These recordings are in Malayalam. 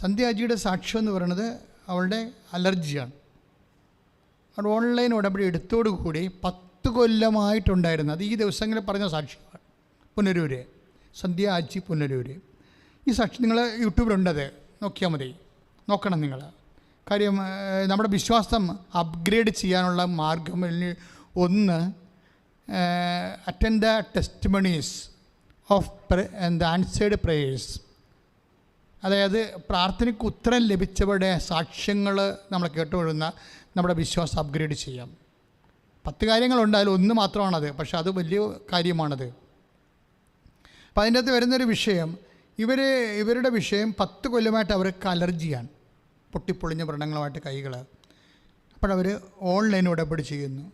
സന്ധ്യാജിയുടെ സാക്ഷ്യം എന്ന് പറയുന്നത് അവളുടെ അലർജിയാണ്. അവൾ ഓൺലൈൻ ഉടമ്പടി എടുത്തോടുകൂടി പത്ത് കൊല്ലമായിട്ടുണ്ടായിരുന്നു. അത് ഈ ദിവസങ്ങളിൽ പറഞ്ഞ സാക്ഷ്യമാണ് പുനരൂര്. സന്ധ്യ സന്ധ്യാജി പുനരൂര്. ഈ സാക്ഷി നിങ്ങൾ യൂട്യൂബിലുണ്ടത്. നോക്കിയാൽ മതി. നോക്കണം നിങ്ങൾ. കാര്യം നമ്മുടെ വിശ്വാസം അപ്ഗ്രേഡ് ചെയ്യാനുള്ള മാർഗം ഒന്ന് attend the testimonies of the answered prayers അതായത് പ്രാർത്ഥനയ്ക്ക് ഉത്തരം ലഭിച്ചവരുടെ സാക്ഷ്യങ്ങൾ നമ്മൾ കേട്ടുകൊള്ളുന്ന നമ്മുടെ വിശ്വാസം അപ്ഗ്രേഡ് ചെയ്യാം. പത്ത് കാര്യങ്ങളുണ്ട് അതിൽ ഒന്ന് മാത്രമാണത് പക്ഷെ അത് വലിയ കാര്യമാണത്. അപ്പം അതിന്റെ അകത്ത് വരുന്നൊരു വിഷയം ഇവർ ഇവരുടെ വിഷയം പത്ത് കൊല്ലമായിട്ട് അവർക്ക് അലർജിയാണ് പൊട്ടിപ്പൊളിഞ്ഞ വ്രണങ്ങളുമായിട്ട് കൈകൾ അപ്പോഴവർ ഓൺലൈൻ ഉടപടി ചെയ്യുന്നു.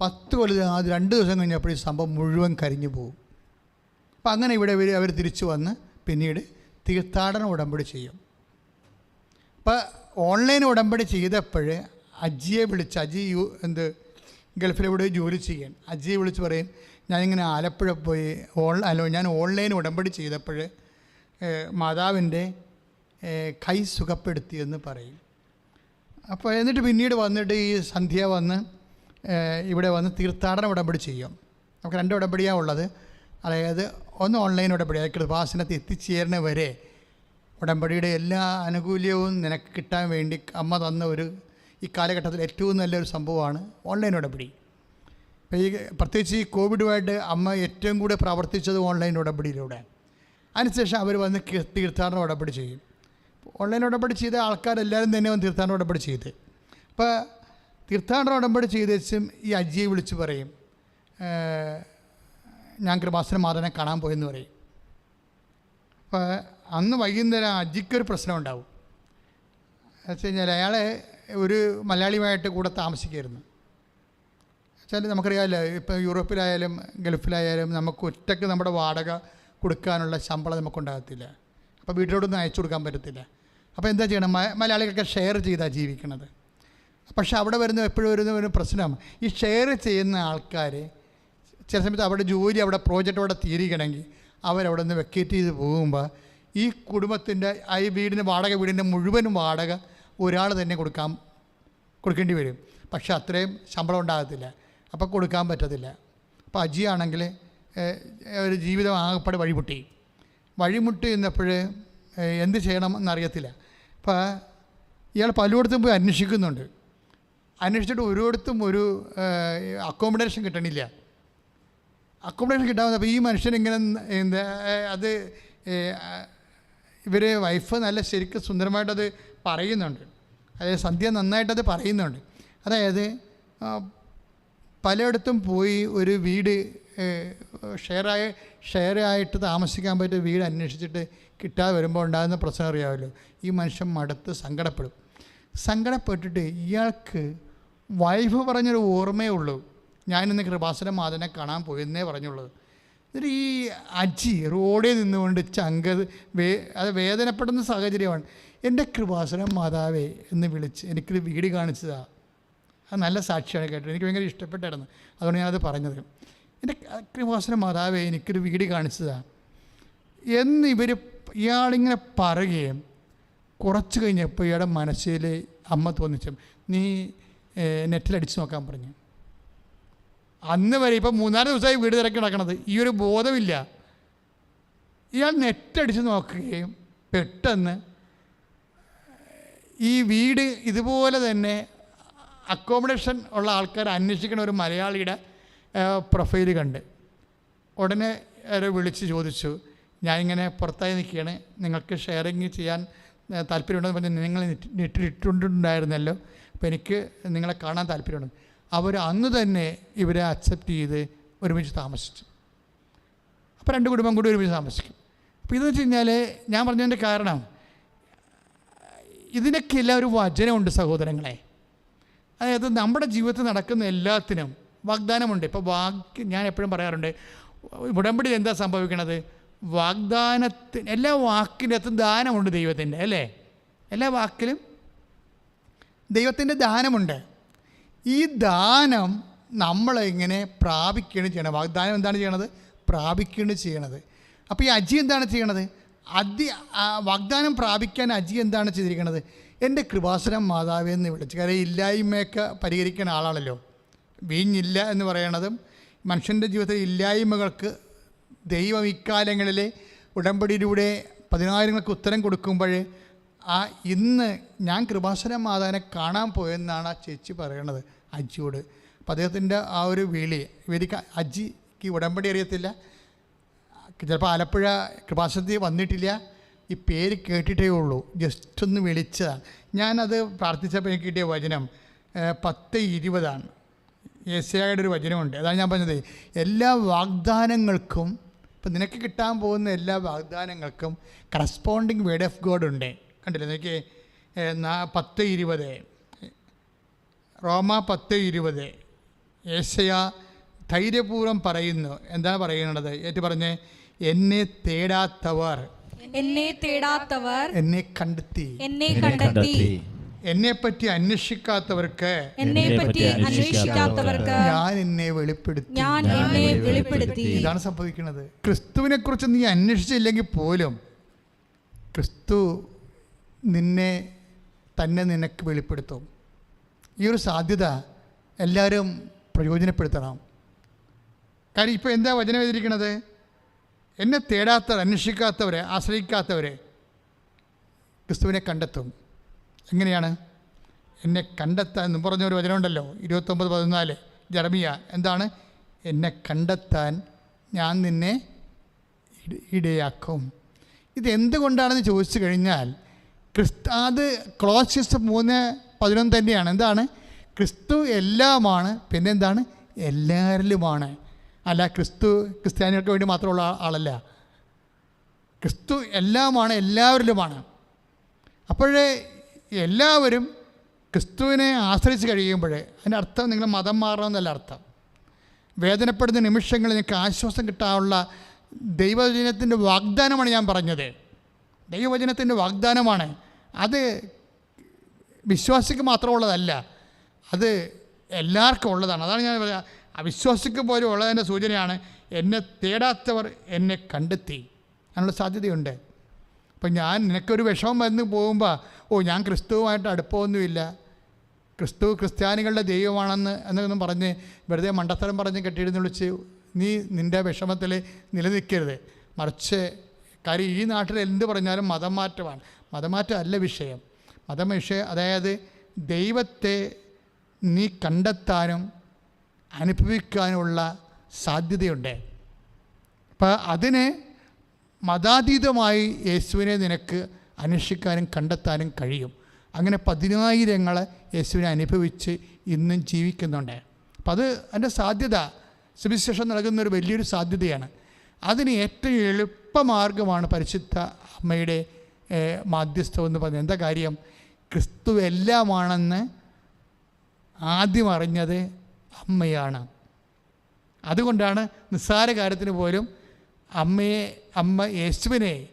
പത്ത് കൊല്ലം അത് രണ്ട് ദിവസം കഴിഞ്ഞപ്പോൾ ഈ സംഭവം മുഴുവൻ കരിഞ്ഞു പോകും. അപ്പം അങ്ങനെ ഇവിടെ ഇവർ അവർ തിരിച്ചു വന്ന് പിന്നീട് തീർത്ഥാടന ഉടമ്പടി ചെയ്യും. അപ്പോൾ ഓൺലൈൻ ഉടമ്പടി ചെയ്തപ്പോൾ അജിയെ വിളിച്ച് അജി യു എന്ത് ഗൾഫിലെവിടെ ജോലി ചെയ്യാൻ. അജയ് വിളിച്ച് പറയും ഞാനിങ്ങനെ ആലപ്പുഴ പോയി ഓൺ അല്ലോ ഞാൻ ഓൺലൈൻ ഉടമ്പടി ചെയ്തപ്പോൾ മാതാവിന്റെ കൈ സുഖപ്പെടുത്തിയെന്ന് പറയും. അപ്പോൾ എന്നിട്ട് പിന്നീട് വന്നിട്ട് ഈ സന്ധ്യ വന്ന് ഇവിടെ വന്ന് തീർത്ഥാടന ഉടമ്പടി ചെയ്യും. നമുക്ക് രണ്ട് ഉടമ്പടിയാണ് ഉള്ളത്. അതായത് ഒന്ന് ഓൺലൈൻ ഉടമ്പടി അതായത് കൃപാസനത്ത് എത്തിച്ചേരുന്ന വരെ ഉടമ്പടിയുടെ എല്ലാ ആനുകൂല്യവും നിനക്ക് കിട്ടാൻ വേണ്ടി അമ്മ തന്ന ഒരു ഈ കാലഘട്ടത്തിൽ ഏറ്റവും നല്ലൊരു സംഭവമാണ് ഓൺലൈൻ ഇപ്പോൾ ഈ പ്രത്യേകിച്ച് ഈ കോവിഡുമായിട്ട് അമ്മ ഏറ്റവും കൂടെ പ്രവർത്തിച്ചത് ഓൺലൈൻ ഉടമ്പടിയിലൂടെ. അതിനുശേഷം അവർ വന്ന് തീർത്ഥാടന ഉടമ്പടി ചെയ്യും. ഓൺലൈൻ ഉടമ്പടി ചെയ്ത ആൾക്കാരെല്ലാവരും തന്നെ വന്ന് തീർത്ഥാടന ഉടമ്പടി ചെയ്ത്. അപ്പോൾ തീർത്ഥാടന ഉടമ്പടി ചെയ്തേച്ചും ഈ അജിയെ വിളിച്ച് പറയും ഞാൻ കൃപാസന മാതാനെ കാണാൻ പോയെന്ന് പറയും. അപ്പോൾ അന്ന് വൈകുന്നേരം അജിക്കൊരു പ്രശ്നം ഉണ്ടാവും. വെച്ച് കഴിഞ്ഞാൽ അയാളെ ഒരു മലയാളിയുമായിട്ട് കൂടെ താമസിക്കായിരുന്നു. വെച്ചാൽ നമുക്കറിയാമല്ലോ ഇപ്പോൾ യൂറോപ്പിലായാലും ഗൾഫിലായാലും നമുക്ക് ഒറ്റയ്ക്ക് നമ്മുടെ വാടക കൊടുക്കാനുള്ള ശമ്പളം നമുക്കുണ്ടാകത്തില്ല. അപ്പോൾ വീട്ടിലോട്ടൊന്നും അയച്ചു കൊടുക്കാൻ പറ്റത്തില്ല. അപ്പോൾ എന്താ ചെയ്യണം? മലയാളികളൊക്കെ ഷെയർ ചെയ്താണ് ജീവിക്കുന്നത്. പക്ഷേ അവിടെ വരുന്ന എപ്പോഴും വരുന്ന ഒരു പ്രശ്നം ഈ ഷെയർ ചെയ്യുന്ന ആൾക്കാർ ചില സമയത്ത് അവിടെ ജോലി അവിടെ പ്രോജക്റ്റ് അവിടെ തീരുകയാണെങ്കിൽ അവരവിടെ നിന്ന് വെക്കേറ്റ് ചെയ്ത് പോകുമ്പോൾ ഈ കുടുംബത്തിന്റെ ആ വീടിന്റെ വാടക വീടിന്റെ മുഴുവനും വാടക ഒരാൾ തന്നെ കൊടുക്കാൻ കൊടുക്കേണ്ടി വരും. പക്ഷെ അത്രയും ശമ്പളം ഉണ്ടാകത്തില്ല. അപ്പോൾ കൊടുക്കാൻ പറ്റത്തില്ല. അപ്പോൾ അജിയാണെങ്കിൽ ഒരു ജീവിതം ആകപ്പാട് വഴിമുട്ടി. വഴിമുട്ടി എന്നപ്പോൾ എന്ത് ചെയ്യണം എന്നറിയത്തില്ല. അപ്പോൾ ഇയാൾ പലയിടത്തും പോയി അന്വേഷിക്കുന്നുണ്ട്. അന്വേഷിച്ചിട്ട് ഒരിടത്തും ഒരു അക്കോമഡേഷൻ കിട്ടണില്ല. അക്കോമഡേഷൻ കിട്ടാവുന്ന അപ്പോൾ ഈ മനുഷ്യൻ ഇങ്ങനെ എന്താ അത് ഇവർ വൈഫ് നല്ല ശരിക്കും സുന്ദരമായിട്ടത് പറയുന്നുണ്ട്. അതായത് സന്ധ്യ നന്നായിട്ടത് പറയുന്നുണ്ട്. അതായത് പലയിടത്തും പോയി ഒരു വീട് ഷെയറായ ഷെയർ ആയിട്ട് താമസിക്കാൻ പറ്റിയ വീട് അന്വേഷിച്ചിട്ട് കിട്ടാതെ വരുമ്പോൾ ഉണ്ടാകുന്ന പ്രശ്നം അറിയാമല്ലോ. ഈ മനുഷ്യൻ മടുത്ത് സങ്കടപ്പെടും. സങ്കടപ്പെട്ടിട്ട് ഇയാൾക്ക് വൈഫ് പറഞ്ഞൊരു ഓർമ്മയേ ഉള്ളൂ. ഞാനിന്ന് കൃപാസന മാതനെ കാണാൻ പോയെന്നേ പറഞ്ഞുള്ളൂ. എന്നിട്ട് ഈ അജി റോഡിൽ നിന്നുകൊണ്ട് ചങ്ക വേ അത് വേദനപ്പെടുന്ന സാഹചര്യമാണ്. എന്റെ കൃപാസനം മാതാവേ എന്ന് വിളിച്ച് എനിക്ക് വീട് കാണിച്ചതാ. അത് നല്ല സാക്ഷിയാണ് കേട്ടോ. എനിക്ക് ഭയങ്കര ഇഷ്ടപ്പെട്ടായിരുന്നു. അതുകൊണ്ട് ഞാനത് പറഞ്ഞത്. എന്റെ കൃപാസനം മാതാവേ എനിക്കൊരു വീട് കാണിച്ചതാ. എന്ന് ഇവർ ഇയാളിങ്ങനെ പറയുകയും കുറച്ച് കഴിഞ്ഞപ്പോൾ ഇയാളുടെ മനസ്സിൽ അമ്മ തോന്നിച്ചു. നീ നെറ്റിലടിച്ച് നോക്കാൻ പറഞ്ഞു. അന്ന് വരെ ഇപ്പം മൂന്നാൽ ദിവസമായി വീട് തിരക്കി നടക്കണത്. ഈ ഒരു ബോധമില്ല. ഇയാൾ നെറ്റടിച്ച് നോക്കുകയും പെട്ടെന്ന് ഈ വീട് ഇതുപോലെ തന്നെ അക്കോമഡേഷൻ ഉള്ള ആൾക്കാർ അന്വേഷിക്കുന്ന ഒരു മലയാളിയുടെ പ്രൊഫൈൽ കണ്ട്. ഉടനെ അവരെ വിളിച്ച് ചോദിച്ചു ഞാനിങ്ങനെ പുറത്തായി നിൽക്കുകയാണ്. നിങ്ങൾക്ക് ഷെയറിങ് ചെയ്യാൻ താല്പര്യമുണ്ടെന്ന് പറഞ്ഞ് നിങ്ങൾ നെറ്റിലിട്ടുണ്ടായിരുന്നല്ലോ അപ്പോൾ എനിക്ക് നിങ്ങളെ കാണാൻ താല്പര്യമുണ്ട്. അവർ അന്ന് തന്നെ ഇവരെ അക്സെപ്റ്റ് ചെയ്ത് ഒരുമിച്ച് താമസിച്ചു. അപ്പോൾ രണ്ട് കുടുംബം കൂടി ഒരുമിച്ച് താമസിക്കും. അപ്പോൾ ഇതെന്ന് വെച്ച് കഴിഞ്ഞാൽ ഞാൻ പറഞ്ഞതിന്റെ കാരണം ഇതിനൊക്കെ എല്ലാം ഒരു വചനമുണ്ട് സഹോദരങ്ങളെ. അതായത് നമ്മുടെ ജീവിതത്തിൽ നടക്കുന്ന എല്ലാത്തിനും വാഗ്ദാനമുണ്ട്. ഇപ്പോൾ വാക്ക് ഞാൻ എപ്പോഴും പറയാറുണ്ട് ഉടമ്പടിയിൽ എന്താ സംഭവിക്കണത്? വാഗ്ദാനത്തിന് എല്ലാ വാക്കിന്റെ അകത്തും ദാനമുണ്ട് ദൈവത്തിന്റെ അല്ലേ? എല്ലാ വാക്കിലും ദൈവത്തിന്റെ ദാനമുണ്ട്. ഈ ദാനം നമ്മളെങ്ങനെ പ്രാപിക്കുകയാണ് ചെയ്യണം വാഗ്ദാനം എന്താണ് ചെയ്യണത്? പ്രാപിക്കുകയാണ് ചെയ്യണത്. അപ്പോൾ ഈ അജി എന്താണ് ചെയ്യണത്? അതി വാഗ്ദാനം പ്രാപിക്കാൻ അജി എന്താണ് ചെയ്തിരിക്കുന്നത് എന്റെ കൃപാസനം മാതാവേ എന്ന് വിളിച്ച്. കാര്യം ഇല്ലായ്മയൊക്കെ പരിഹരിക്കുന്ന ആളാണല്ലോ. വീഞ്ഞില്ല എന്ന് പറയണതും മനുഷ്യന്റെ ജീവിതത്തിൽ ഇല്ലായ്മകൾക്ക് ദൈവം ഇക്കാലങ്ങളിലെ ഉടമ്പടിയിലൂടെ പതിനായിരങ്ങൾക്ക് ഉത്തരം കൊടുക്കുമ്പോൾ ആ ഇന്ന് ഞാൻ കൃപാസന മാതാവിനെ കാണാൻ പോയെന്നാണ് ആ ചേച്ചി പറയണത് അജിയോട്. അപ്പം അദ്ദേഹത്തിന്റെ ആ ഒരു വിളി ഇവർക്ക് അജിക്ക് ഉടമ്പടി അറിയത്തില്ല. ചിലപ്പോൾ ആലപ്പുഴ കൃപാസനത്തിൽ വന്നിട്ടില്ല. ഈ പേര് കേട്ടിട്ടേ ഉള്ളൂ ജസ്റ്റ് ഒന്ന് വിളിച്ചതാണ്. ഞാനത് പ്രാർത്ഥിച്ചപ്പോൾ എനിക്ക് കിട്ടിയ വചനം പത്ത് ഇരുപതാണ്. യേശയുടെ ഒരു വചനമുണ്ട്. അതാണ് ഞാൻ പറഞ്ഞത്. എല്ലാ വാഗ്ദാനങ്ങൾക്കും ഇപ്പം നിനക്ക് കിട്ടാൻ പോകുന്ന എല്ലാ വാഗ്ദാനങ്ങൾക്കും കറസ്പോണ്ടിങ് വേഡ് ഓഫ് ഗോഡ് ഉണ്ട്. കണ്ടില്ലേ? എനിക്ക് പത്ത് ഇരുപത്. റോമ പത്ത് ഇരുപത്. ഏശയ ധൈര്യപൂർവം പറയുന്നു. എന്താ പറയുന്നത് ഏറ്റു പറഞ്ഞ് എന്നെ തേടാത്തവർ. എന്നെ തേടാത്തവർ. എന്നെ കണ്ടെത്തി. എന്നെ കണ്ടെത്തി. എന്നെ പറ്റി അന്വേഷിക്കാത്തവർക്ക്. എന്നെ പറ്റി അന്വേഷിക്കാത്തവർക്ക്. ഞാൻ എന്നെ വെളിപ്പെടുത്തി. ഞാൻ എന്നെ വെളിപ്പെടുത്തി. ഇതാണ് സംഭവിക്കുന്നത്. ക്രിസ്തുവിനെ കുറിച്ച് നീ അന്വേഷിച്ചില്ലെങ്കിൽ പോലും ക്രിസ്തു നിന്നെ തന്നെ നിനക്ക് വെളിപ്പെടുത്തും. ഈ ഒരു സാധ്യത എല്ലാവരും പ്രയോജനപ്പെടുത്തണം. കാര്യം ഇപ്പോൾ എന്താ വചനം എഴുതിയിരിക്കുന്നത് എന്നെ തേടാത്തവർ അന്വേഷിക്കാത്തവരെ ആശ്രയിക്കാത്തവരെ ക്രിസ്തുവിനെ കണ്ടെത്തും. എങ്ങനെയാണ്? എന്നെ കണ്ടെത്താൻ എന്ന് പറഞ്ഞൊരു വചനമുണ്ടല്ലോ ഇരുപത്തൊമ്പത് പതിനാല്. ജർമിയ എന്താണ്? എന്നെ കണ്ടെത്താൻ ഞാൻ നിന്നെ ഇടയാക്കും. ഇത് എന്തുകൊണ്ടാണെന്ന് ചോദിച്ചു കഴിഞ്ഞാൽ ക്രിസ്തു അത് ക്ലോസിയസ് മൂന്ന് പതിനൊന്ന് തന്നെയാണ് എന്താണ്? ക്രിസ്തു എല്ലാമാണ് പിന്നെ എന്താണ് എല്ലാവരിലുമാണ് അല്ല ക്രിസ്തു ക്രിസ്ത്യാനികൾക്ക് വേണ്ടി മാത്രമുള്ള ആളല്ല. ക്രിസ്തു എല്ലാമാണ് എല്ലാവരിലുമാണ്. അപ്പോഴേ എല്ലാവരും ക്രിസ്തുവിനെ ആശ്രയിച്ച് കഴിയുമ്പോൾ അതിന്റെ അർത്ഥം നിങ്ങൾ മതം മാറണമെന്നല്ല അർത്ഥം. വേദനപ്പെടുന്ന നിമിഷങ്ങളിൽ നിങ്ങൾക്ക് ആശ്വാസം കിട്ടാനുള്ള ദൈവവചനത്തിന്റെ വാഗ്ദാനമാണ് ഞാൻ പറഞ്ഞത്. ദൈവവചനത്തിന്റെ വാഗ്ദാനമാണ്. അത് വിശ്വാസിക്ക് മാത്രമുള്ളതല്ല അത് എല്ലാവർക്കും ഉള്ളതാണ്. അതാണ് ഞാൻ പറയുക അവിശ്വാസിക്ക് പോലും ഉള്ളതിന്റെ സൂചനയാണ് എന്നെ തേടാത്തവർ എന്നെ കണ്ടെത്തി അതിനുള്ള സാധ്യതയുണ്ട്. അപ്പം ഞാൻ നിനക്കൊരു വിഷമം വന്ന് പോകുമ്പോൾ ഓ ഞാൻ ക്രിസ്തുവുമായിട്ട് അടുപ്പമൊന്നുമില്ല. ക്രിസ്തു ക്രിസ്ത്യാനികളുടെ ദൈവമാണെന്ന് എന്നൊന്നും പറഞ്ഞ് വെറുതെ മണ്ടത്തരം പറഞ്ഞ് കെട്ടിയിരുന്ന് വിളിച്ച് നീ നിന്റെ വിഷമത്തിൽ നിലനിൽക്കരുത്. മറിച്ച് കാര്യം ഈ നാട്ടിൽ എന്ത് പറഞ്ഞാലും മതം മാറ്റമാണ്. മതമാറ്റം അല്ല വിഷയം. മതം വിഷയം അതായത് ദൈവത്തെ നീ കണ്ടെത്താനും അനുഭവിക്കാനുമുള്ള സാധ്യതയുണ്ട്. അപ്പം അതിന് മതാതീതമായി യേശുവിനെ നിനക്ക് അന്വേഷിക്കാനും കണ്ടെത്താനും കഴിയും. അങ്ങനെ പതിനായിരങ്ങൾ യേശുവിനെ അനുഭവിച്ച് ഇന്നും ജീവിക്കുന്നുണ്ട്. അപ്പം അത് അതിന്റെ സാധ്യത സുവിശേഷം നൽകുന്ന ഒരു വലിയൊരു സാധ്യതയാണ്. അതിന് ഏറ്റവും എളുപ്പമാർഗമാണ് പരിശുദ്ധ അമ്മയുടെ മാധ്യസ്ഥം എന്ന് പറഞ്ഞത് എന്താ കാര്യം? ക്രിസ്തു എല്ലാമാണെന്ന് ആദ്യം അറിഞ്ഞത് അമ്മയാണ്. അതുകൊണ്ടാണ് നിസ്സാര കാര്യത്തിന് പോലും അമ്മയെ അമ്മ യേശുവിനെ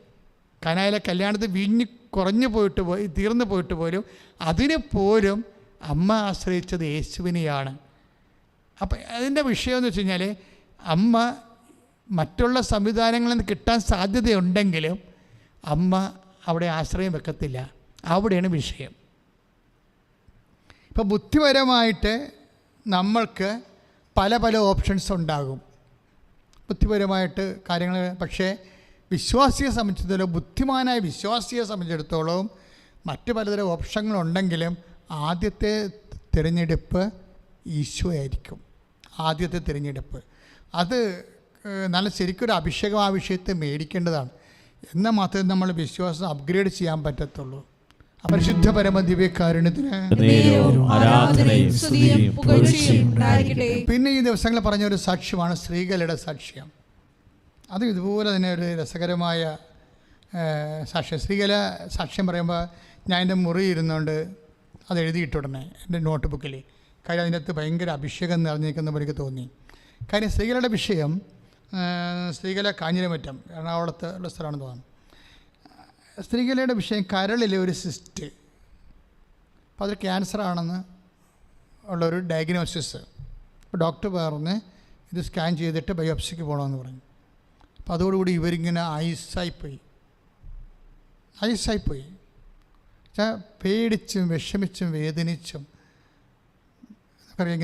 കനായിലെ കല്യാണത്തിൽ വീഞ്ഞ് കുറഞ്ഞു പോയിട്ട് പോയി തീർന്നു പോയിട്ട് പോലും അതിനെ പോലും അമ്മ ആശ്രയിച്ചത് യേശുവിനെയാണ്. അപ്പം അതിന്റെ വിഷയം എന്ന് വെച്ച് കഴിഞ്ഞാൽ അമ്മ മറ്റുള്ള സംവിധാനങ്ങളിൽ നിന്ന് കിട്ടാൻ സാധ്യതയുണ്ടെങ്കിലും അമ്മ അവിടെ ആശ്രയം വെക്കത്തില്ല. അവിടെയാണ് വിഷയം. ഇപ്പോൾ ബുദ്ധിപരമായിട്ട് നമ്മൾക്ക് പല പല ഓപ്ഷൻസ് ഉണ്ടാകും. ബുദ്ധിപരമായിട്ട് കാര്യങ്ങൾ പക്ഷേ വിശ്വാസിയെ സംബന്ധിച്ചിടത്തോളം ബുദ്ധിമാനായ വിശ്വാസിയെ സംബന്ധിച്ചിടത്തോളം മറ്റു പലതരം ഓപ്ഷനുകളുണ്ടെങ്കിലും ആദ്യത്തെ തിരഞ്ഞെടുപ്പ് ഈശോ ആയിരിക്കും ആദ്യത്തെ തിരഞ്ഞെടുപ്പ്. അത് നല്ല ശരിക്കൊരു അഭിഷേകം ആ വിഷയത്തെ മേടിക്കേണ്ടതാണ്. എന്നാൽ മാത്രമേ നമ്മൾ വിശ്വാസം അപ്ഗ്രേഡ് ചെയ്യാൻ പറ്റത്തുള്ളൂ. അപരിശുദ്ധ പരമ ദിവ്യകാരുണ്യത്തിന് ആരാധനയും സ്തുതിയും പുകഴ്ചയും ഉണ്ടായിരിക്കട്ടെ. പിന്നെ ഈ ദിവസങ്ങൾ പറഞ്ഞ ഒരു സാക്ഷ്യമാണ് സ്ത്രീകളുടെ സാക്ഷ്യം. അത് ഇതുപോലെ തന്നെ ഒരു രസകരമായ സാക്ഷ്യം. സ്ത്രീകല സാക്ഷ്യം പറയുമ്പോൾ ഞാൻ എന്റെ മുറി ഇരുന്നുകൊണ്ട് അത് എഴുതിയിട്ടുടനെ എന്റെ നോട്ട് ബുക്കിൽ കാര്യം അതിനകത്ത് ഭയങ്കര അഭിഷേകം നിറഞ്ഞിരിക്കുന്ന പോലെ എനിക്ക് തോന്നി. കാര്യം സ്ത്രീകളുടെ വിഷയം ആ, സ്ത്രീകളെ കാഞ്ഞിരമറ്റം എറണാകുളത്ത് ഉള്ള സ്ഥലമാണെന്ന് തോന്നുന്നു. സ്ത്രീകളുടെ വിഷയം കരളിലെ ഒരു സിസ്റ്റ് അപ്പോൾ അത് ക്യാൻസർ ആണെന്ന് ഉള്ളൊരു ഡയഗ്നോസിസ് ഡോക്ടർ പറഞ്ഞ് ഇത് സ്കാൻ ചെയ്തിട്ട് ബയോപ്സിക്ക് പോകണമെന്ന് പറഞ്ഞു. അപ്പോൾ അതോടുകൂടി ഇവരിങ്ങനെ ഐസായിപ്പോയി. ഐസായിപ്പോയി. വെച്ചാൽ പേടിച്ചും വിഷമിച്ചും വേദനിച്ചും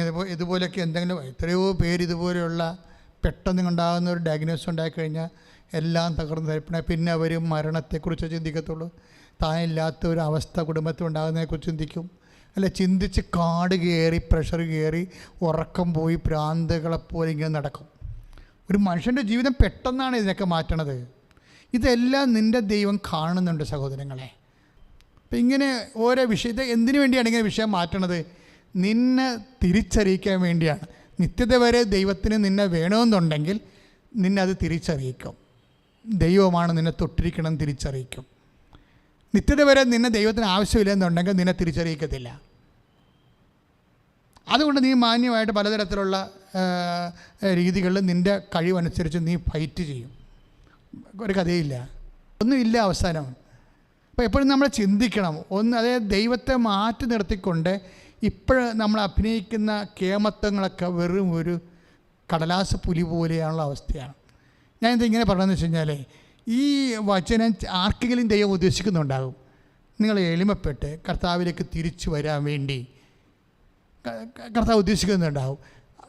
ഇതുപോ ഇതുപോലെയൊക്കെ എന്തെങ്കിലും എത്രയോ പേര് ഇതുപോലെയുള്ള പെട്ടെന്ന് ഉണ്ടാകുന്ന ഒരു ഡയഗ്നോസ് ഉണ്ടായിക്കഴിഞ്ഞാൽ എല്ലാം തകർന്ന് തരിപ്പണ പിന്നെ അവർ മരണത്തെക്കുറിച്ച് ചിന്തിക്കത്തുള്ളൂ. താനില്ലാത്ത ഒരു അവസ്ഥ കുടുംബത്തിൽ ഉണ്ടാകുന്നതിനെക്കുറിച്ച് ചിന്തിക്കും. അല്ല ചിന്തിച്ച് കാട് കയറി പ്രഷർ കയറി ഉറക്കം പോയി പ്രാന്തകളെപ്പോലെ ഇങ്ങനെ നടക്കും. ഒരു മനുഷ്യന്റെ ജീവിതം പെട്ടെന്നാണ് ഇതിനൊക്കെ മാറ്റണത്. ഇതെല്ലാം നിന്റെ ദൈവം കാണുന്നുണ്ട് സഹോദരങ്ങളെ. അപ്പം ഇങ്ങനെ ഓരോ വിഷയത്തെ എന്തിനു വേണ്ടിയാണ് ഇങ്ങനെ വിഷയം മാറ്റണത്? നിന്നെ തിരിച്ചറിയിക്കാൻ വേണ്ടിയാണ്. നിത്യത വരെ ദൈവത്തിന് നിന്നെ വേണമെന്നുണ്ടെങ്കിൽ നിന്നെ അത് തിരിച്ചറിയിക്കും. ദൈവമാണ് നിന്നെ തൊട്ടിരിക്കണം തിരിച്ചറിയിക്കും. നിത്യത വരെ നിന്നെ ദൈവത്തിന് ആവശ്യമില്ലെന്നുണ്ടെങ്കിൽ നിന്നെ തിരിച്ചറിയിക്കത്തില്ല. അതുകൊണ്ട് നീ മാന്യമായിട്ട് പലതരത്തിലുള്ള രീതികളിൽ നിന്റെ കഴിവനുസരിച്ച് നീ ഫൈറ്റ് ചെയ്യും. ഒരു കഥയില്ല. ഒന്നുമില്ല അവസാനം. അപ്പോൾ എപ്പോഴും നമ്മൾ ചിന്തിക്കണം. ഒന്ന് അതായത് ദൈവത്തെ മാറ്റി നിർത്തിക്കൊണ്ട് ഇപ്പോഴ് നമ്മൾ അഭിനയിക്കുന്ന കേമത്വങ്ങളൊക്കെ വെറും ഒരു കടലാസ് പുലി പോലെയുള്ള അവസ്ഥയാണ്. ഞാൻ ഇതിങ്ങനെ പറഞ്ഞതെന്ന് വെച്ച് കഴിഞ്ഞാൽ ഈ വചനം ആർക്കെങ്കിലും ദൈവം ഉദ്ദേശിക്കുന്നുണ്ടാകും. നിങ്ങൾ എളിമപ്പെട്ട് കർത്താവിലേക്ക് തിരിച്ചു വരാൻ വേണ്ടി കർത്താവ് ഉദ്ദേശിക്കുന്നുണ്ടാവും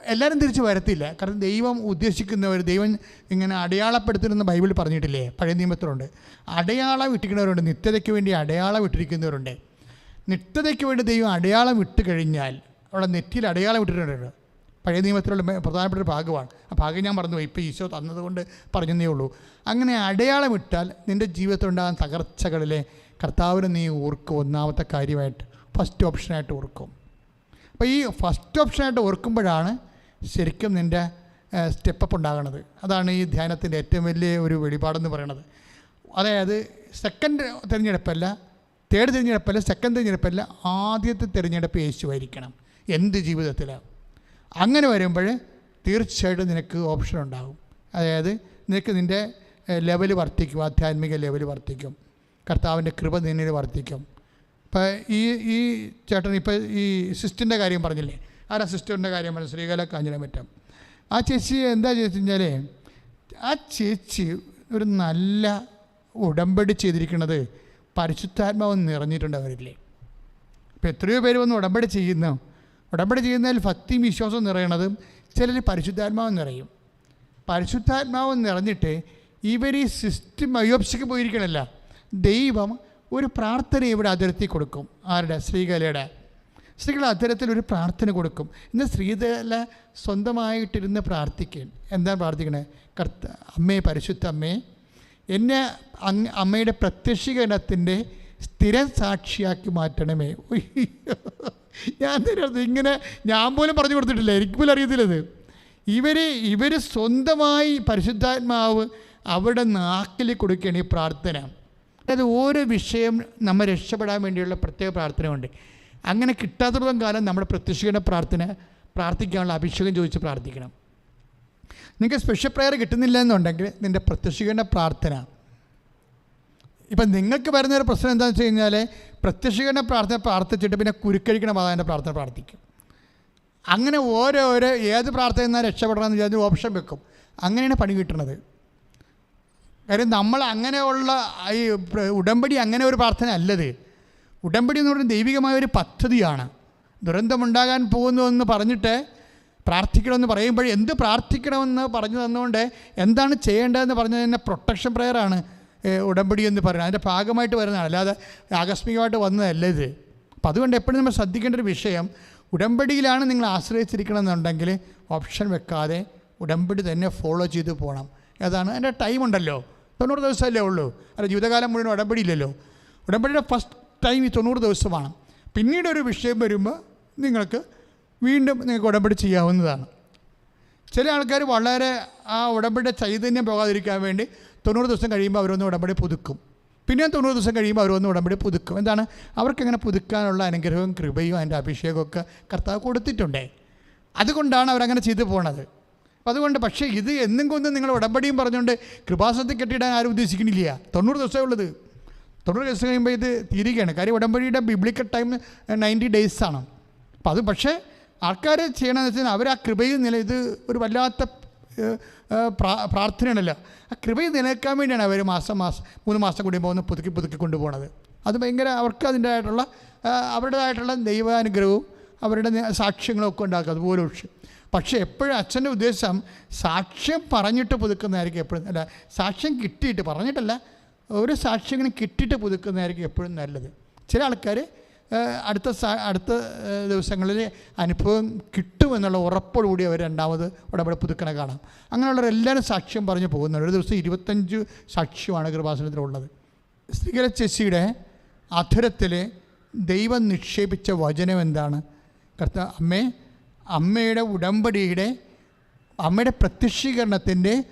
എല്ലാവരും തിരിച്ച് വരത്തില്ല. കാരണം ദൈവം ഉദ്ദേശിക്കുന്നവർ ദൈവം ഇങ്ങനെ അടയാളപ്പെടുത്തണമെന്ന് ബൈബിൾ പറഞ്ഞിട്ടില്ലേ? പഴയ നിയമത്തിലുണ്ട്. അടയാളം ഇട്ടിരിക്കുന്നവരുണ്ട്. നിത്യതയ്ക്ക് വേണ്ടി അടയാളം ഇട്ടിരിക്കുന്നവരുണ്ട്. നിത്യതയ്ക്ക് വേണ്ടി ദൈവം അടയാളം ഇട്ട് കഴിഞ്ഞാൽ അവിടെ നെറ്റിയിൽ അടയാളം ഇട്ടിട്ടുണ്ട്. പഴയ നിയമത്തിലുള്ള പ്രധാനപ്പെട്ട ഒരു ഭാഗമാണ്. ആ ഭാഗം ഞാൻ പറഞ്ഞു ഇപ്പോൾ ഈശോ തന്നതുകൊണ്ട് പറഞ്ഞതേ ഉള്ളൂ. അങ്ങനെ അടയാളം ഇട്ടാൽ നിന്റെ ജീവിതത്തിലുണ്ടാകുന്ന തകർച്ചകളിലെ കർത്താവിനെ നീ ഓർക്കും. ഒന്നാമത്തെ കാര്യമായിട്ട് ഫസ്റ്റ് ഓപ്ഷനായിട്ട് ഓർക്കും. അപ്പോൾ ഈ ഫസ്റ്റ് ഓപ്ഷനായിട്ട് ഓർക്കുമ്പോഴാണ് ശരിക്കും നിന്റെ സ്റ്റെപ്പപ്പ് ഉണ്ടാകുന്നത്. അതാണ് ഈ ധ്യാനത്തിന്റെ ഏറ്റവും വലിയ ഒരു വെളിപാടെന്ന് പറയണത്. അതായത് സെക്കൻഡ് തിരഞ്ഞെടുപ്പല്ല തേർഡ് തിരഞ്ഞെടുപ്പല്ല സെക്കൻഡ് തിരഞ്ഞെടുപ്പല്ല ആദ്യത്തെ തിരഞ്ഞെടുപ്പ് യേശുവായിരിക്കണം. എന്ത് ജീവിതത്തിലാണ് അങ്ങനെ വരുമ്പോൾ തീർച്ചയായിട്ടും നിനക്ക് ഓപ്ഷൻ ഉണ്ടാകും അതായത് നിനക്ക് നിന്റെ ലെവൽ വർദ്ധിക്കും ആധ്യാത്മിക ലെവൽ വർദ്ധിക്കും. കർത്താവിന്റെ കൃപ നിന്നിൽ വർദ്ധിക്കും. ഇപ്പം ഈ ഈ ചേട്ടൻ ഇപ്പോൾ ഈ സിസ്റ്റിന്റെ കാര്യം പറഞ്ഞില്ലേ? ആരാ സിസ്റ്ററിന്റെ കാര്യം പറഞ്ഞു ശ്രീകല കാഞ്ഞിരമറ്റം ആ ചേച്ചി എന്താ ചേച്ചി കഴിഞ്ഞാൽ ആ ചേച്ചി ഒരു നല്ല ഉടമ്പടി ചെയ്തിരിക്കുന്നത് പരിശുദ്ധാത്മാവ് നിറഞ്ഞിട്ടുണ്ട് അവരില്ലേ ഇപ്പോൾ എത്രയോ പേര് വന്ന് ഉടമ്പടി ചെയ്യുന്നു ഉടമ്പടി ചെയ്യുന്നതിൽ ഭക്തിയും വിശ്വാസവും നിറയണതും ചിലർ പരിശുദ്ധാത്മാവ് നിറയും. പരിശുദ്ധാത്മാവ് നിറഞ്ഞിട്ട് ഇവർ ഈ സിസ്റ്റം അയോപ്സിക്ക് പോയിരിക്കണല്ല. ദൈവം ഒരു പ്രാർത്ഥന ഇവിടെ അതിർത്തി കൊടുക്കും. ആരുടെ? ശ്രീകലയുടെ. സ്ത്രീകൾ അത്തരത്തിൽ ഒരു പ്രാർത്ഥന കൊടുക്കും. ഇന്ന് സ്ത്രീതല സ്വന്തമായിട്ടിരുന്ന് പ്രാർത്ഥിക്കുകയാണ് എന്താണ് പ്രാർത്ഥിക്കണേ? കർത്ത അമ്മേ പരിശുദ്ധ അമ്മേ എന്നെ അമ്മയുടെ പ്രത്യക്ഷീകരണത്തിന്റെ സ്ഥിരം സാക്ഷിയാക്കി മാറ്റണമേ. ഞാൻ തരുന്നത് ഇങ്ങനെ ഞാൻ പോലും പറഞ്ഞു കൊടുത്തിട്ടില്ല. എനിക്ക് പോലും അറിയത്തില്ലത് ഇവർ ഇവർ സ്വന്തമായി പരിശുദ്ധാത്മാവ് അവരുടെ നാക്കിൽ കൊടുക്കുകയാണ് ഈ പ്രാർത്ഥന. അതായത് ഓരോ വിഷയം നമ്മൾ രക്ഷപ്പെടാൻ വേണ്ടിയുള്ള പ്രത്യേക പ്രാർത്ഥനയുണ്ട്. അങ്ങനെ കിട്ടാത്തടത്തോളം കാലം നമ്മുടെ പ്രത്യക്ഷീകരണ പ്രാർത്ഥന പ്രാർത്ഥിക്കാനുള്ള അഭിഷേകം ചോദിച്ച് പ്രാർത്ഥിക്കണം. നിങ്ങൾക്ക് സ്പെഷ്യൽ പ്രയർ കിട്ടുന്നില്ല എന്നുണ്ടെങ്കിൽ നിന്റെ പ്രത്യക്ഷീകരണ പ്രാർത്ഥന. ഇപ്പം നിങ്ങൾക്ക് വരുന്നൊരു പ്രശ്നം എന്താണെന്ന് വെച്ച് കഴിഞ്ഞാൽ പ്രത്യക്ഷീകരണ പ്രാർത്ഥന പ്രാർത്ഥിച്ചിട്ട് പിന്നെ കുരുക്കഴിക്കണ മാതാവിന്റെ പ്രാർത്ഥന പ്രാർത്ഥിക്കും. അങ്ങനെ ഓരോരോ ഏത് പ്രാർത്ഥന എന്നാൽ രക്ഷപ്പെടണമെന്ന് വിചാരിച്ച് ഓപ്ഷൻ വെക്കും. അങ്ങനെയാണ് പണി കിട്ടുന്നത്. കാര്യം നമ്മൾ അങ്ങനെയുള്ള ഈ ഉടമ്പടി അങ്ങനെ ഒരു പ്രാർത്ഥന അല്ലത്. ഉടമ്പടി എന്ന് പറയുന്നത് ദൈവികമായ ഒരു പദ്ധതിയാണ്. ദുരന്തമുണ്ടാകാൻ പോകുന്നു എന്ന് പറഞ്ഞിട്ട് പ്രാർത്ഥിക്കണമെന്ന് പറയുമ്പോൾ എന്ത് പ്രാർത്ഥിക്കണമെന്ന് പറഞ്ഞു തന്നുകൊണ്ട് എന്താണ് ചെയ്യേണ്ടതെന്ന് പറഞ്ഞു തന്നെ പ്രൊട്ടക്ഷൻ പ്രെയറാണ് ഉടമ്പടി എന്ന് പറയുന്നത്. അതിന്റെ ഭാഗമായിട്ട് വരുന്നതാണ്. അല്ലാതെ ആകസ്മികമായിട്ട് വന്നതല്ല ഇത്. അപ്പം അതുകൊണ്ട് എപ്പോഴും നമ്മൾ ശ്രദ്ധിക്കേണ്ട ഒരു വിഷയം ഉടമ്പടിയിലാണ് നിങ്ങൾ ആശ്രയിച്ചിരിക്കണമെന്നുണ്ടെങ്കിൽ ഓപ്ഷൻ വെക്കാതെ ഉടമ്പടി തന്നെ ഫോളോ ചെയ്ത് പോകണം. ഏതാണ് അതിന്റെ ടൈം ഉണ്ടല്ലോ. തൊണ്ണൂറ് ദിവസമല്ലേ ഉള്ളൂ. അല്ല ജീവിതകാലം മുഴുവൻ ഉടമ്പടി ഇല്ലല്ലോ. ഉടമ്പടിയുടെ ഫസ്റ്റ് ടൈം ഈ തൊണ്ണൂറ് ദിവസമാണ് പിന്നീട് ഒരു വിഷയം വരുമ്പോൾ നിങ്ങൾക്ക് വീണ്ടും നിങ്ങൾക്ക് ഉടമ്പടി ചെയ്യാവുന്നതാണ്. ചില ആൾക്കാർ വളരെ ആ ഉടമ്പടിയുടെ ചൈതന്യം പോകാതിരിക്കാൻ വേണ്ടി തൊണ്ണൂറ് ദിവസം കഴിയുമ്പോൾ അവരൊന്ന് ഉടമ്പടി പുതുക്കും. പിന്നെയും തൊണ്ണൂറ് ദിവസം കഴിയുമ്പോൾ അവരൊന്ന് ഉടമ്പടി പുതുക്കും. എന്താണ്? അവർക്കങ്ങനെ പുതുക്കാനുള്ള അനുഗ്രഹവും കൃപയും അതിന്റെ അഭിഷേകമൊക്കെ കർത്താവ് കൊടുത്തിട്ടുണ്ടേ. അതുകൊണ്ടാണ് അവരങ്ങനെ ചെയ്തു പോണത്. അപ്പം അതുകൊണ്ട് പക്ഷേ ഇത് എന്നും കൊന്നും നിങ്ങൾ ഉടമ്പടിയും പറഞ്ഞുകൊണ്ട് കൃപാസനത്തിൽ കെട്ടിയിടാൻ ആരും ഉദ്ദേശിക്കുന്നില്ല. തൊണ്ണൂറ് ദിവസമേ ഉള്ളത് തൊണ്ണൂറ് ദിവസം കഴിയുമ്പോൾ ഇത് തീരുകയാണ്. കാര്യം ഉടമ്പടിയുടെ ബിബ്ലിക്കൽ ടൈം നയന്റി ഡേയ്സ് ആണ്. അപ്പം അത് പക്ഷേ ആൾക്കാർ ചെയ്യണമെന്ന് വെച്ചാൽ അവർ ആ കൃപയിൽ നില ഇത് ഒരു വല്ലാത്ത പ്രാർത്ഥനയാണല്ലോ. ആ കൃപയിൽ നിലനിൽക്കാൻ വേണ്ടിയാണ് അവർ മാസം മാസം മൂന്ന് മാസം കൂടുമ്പോൾ ഒന്ന് പുതുക്കി പുതുക്കി കൊണ്ടുപോകുന്നത് അത് ഭയങ്കര അവർക്ക് അതിന്റെതായിട്ടുള്ള അവരുടേതായിട്ടുള്ള ദൈവാനുഗ്രഹവും അവരുടെ സാക്ഷ്യങ്ങളൊക്കെ ഉണ്ടാക്കുക അതുപോലെ പക്ഷേ പക്ഷേ എപ്പോഴും അച്ഛന്റെ ഉദ്ദേശം സാക്ഷ്യം പറഞ്ഞിട്ട് പുതുക്കുന്നതായിരിക്കും എപ്പോഴും അല്ല സാക്ഷ്യം കിട്ടിയിട്ട് പറഞ്ഞിട്ടല്ല ഒരു സാക്ഷ്യങ്ങളും കിട്ടിയിട്ട് പുതുക്കുന്നതായിരിക്കും എപ്പോഴും നല്ലത്. ചില ആൾക്കാർ അടുത്ത അടുത്ത ദിവസങ്ങളിൽ അനുഭവം കിട്ടുമെന്നുള്ള ഉറപ്പോടുകൂടി അവർ രണ്ടാമത് ഉടമ്പടി പുതുക്കണ കാണാം. അങ്ങനെയുള്ളവരെല്ലാവരും സാക്ഷ്യം പറഞ്ഞ് പോകുന്നുണ്ട്. ഒരു ദിവസം ഇരുപത്തഞ്ച് സാക്ഷ്യമാണ് കൃപാസനത്തിലുള്ളത്. സ്ത്രീകല ചേച്ചിയുടെ അധുരത്തിൽ ദൈവം നിക്ഷേപിച്ച വചനം എന്താണ്? കർത്ത അമ്മേ അമ്മയുടെ ഉടമ്പടിയുടെ അമ്മയുടെ പ്രത്യക്ഷീകരണത്തിന്റെ